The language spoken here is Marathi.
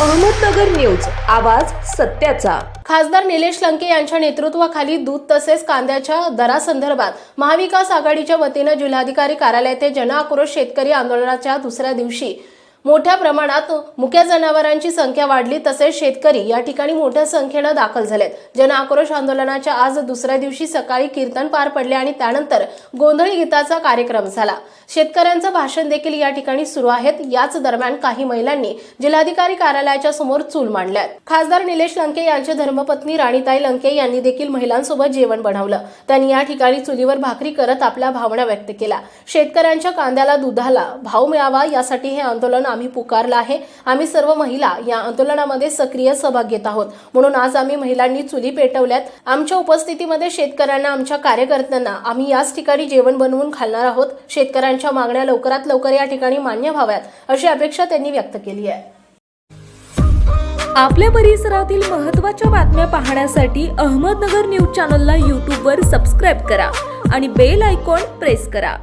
अहमदनगर न्यूज आवाज सत्याचा. खासदार निलेश लंके यांच्या नेतृत्वाखाली दूध तसेच कांद्याच्या दरासंदर्भात महाविकास आघाडीच्या वतीनं जिल्हाधिकारी कार्यालयात जन आक्रोश शेतकरी आंदोलनाच्या दुसऱ्या दिवशी मोठ्या प्रमाणात मुक्या जनावरांची संख्या वाढली तसेच शेतकरी या ठिकाणी मोठ्या संख्येनं दाखल झालेत. जनआक्रोश आंदोलनाच्या आज दुसऱ्या दिवशी सकाळी कीर्तन पार पडले आणि त्यानंतर गोंधळी गीताचा कार्यक्रम झाला. शेतकऱ्यांचं भाषण देखील या ठिकाणी सुरू आहेत. याच दरम्यान काही महिलांनी जिल्हाधिकारी कार्यालयाच्या समोर चूल मांडल्यात. खासदार निलेश लंके यांच्या धर्मपत्नी राणीताई लंके यांनी देखील महिलांसोबत जेवण बनवलं. त्यांनी या ठिकाणी चुलीवर भाकरी करत आपल्या भावना व्यक्त केल्या. शेतकऱ्यांच्या कांद्याला दुधाला भाव मिळावा यासाठी हे आंदोलन आम्ही पुकारलं आहे. आम्ही सर्व महिला या आंदोलनामध्ये सक्रिय सहभाग घेत आहोत. म्हणून आज आम्ही महिलांनी चुली पेटवल्यात. आमच्या उपस्थितीमध्ये शेतकऱ्यांना आमच्या कार्यकर्त्यांना आम्ही याच ठिकाणी जेवण बनवून घालणार आहोत. शेतकऱ्यांच्या मागण्या लवकरात लवकर या ठिकाणी मान्य व्हाव्यात अशी अपेक्षा त्यांनी व्यक्त केली आहे. आपल्या परिसरातील महत्त्वाच्या बातम्या पाहण्यासाठी अहमदनगर न्यूज चॅनलला यूट्यूबवर सबस्क्राईब करा आणि बेल आयकॉन प्रेस करा.